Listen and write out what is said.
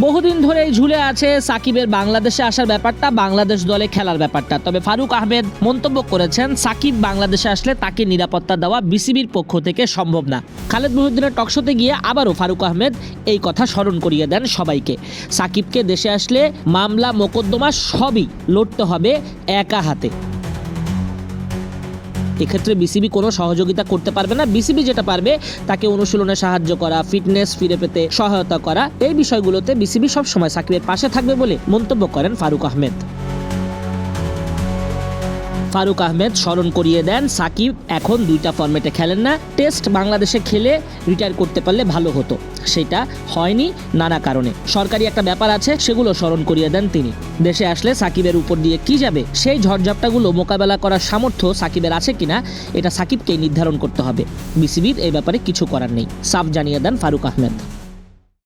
বহুদিন ধরেই ঝুলে আছে সাকিবের বাংলাদেশে আসার ব্যাপারটা, বাংলাদেশ দলে খেলার ব্যাপারটা। তবে ফারুক আহমেদ মন্তব্য করেছেন, সাকিব বাংলাদেশে আসলে তাকে নিরাপত্তা দেওয়া বিসিবির পক্ষ থেকে সম্ভব না। খালেদ মহিউদ্দিনের টকশোতে গিয়ে আবারও ফারুক আহমেদ এই কথা স্মরণ করিয়ে দেন সবাইকে। সাকিবকে দেশে আসলে মামলা, মোকদ্দমা সবই লড়তে হবে একা হাতে। এক্ষেত্রে বিসিবি কোনো সহযোগিতা করতে পারবে না। বিসিবি যেটা পারবে, তাকে অনুশীলনে সাহায্য করা ফিটনেস ফিরে পেতে সহায়তা করা, এই বিষয়গুলোতে বিসিবি সবসময় সাকিবের পাশে থাকবে বলে মন্তব্য করেন ফারুক আহমেদ। ফারুক আহমেদ স্মরণ করিয়ে দেন, সাকিব এখন দুইটা ফরম্যাটে খেলেন না। টেস্ট বাংলাদেশে খেলে রিটায়ার করতে পারলে ভালো হতো। সেটা হয়নি নানা কারণে। সরকারি একটা ব্যাপার আছে, সেগুলো স্মরণ করিয়ে দেন তিনি। দেশে আসলে সাকিবের উপর দিয়ে কি যাবে? সেই ঝড়ঝাপটাগুলো মোকাবেলা করার সামর্থ্য সাকিবের আছে কিনা, এটা সাকিবকেই নির্ধারণ করতে হবে। বিসিবির এই ব্যাপারে কিছু করার নেই। সাফ জানিয়ে দেন ফারুক আহমেদ।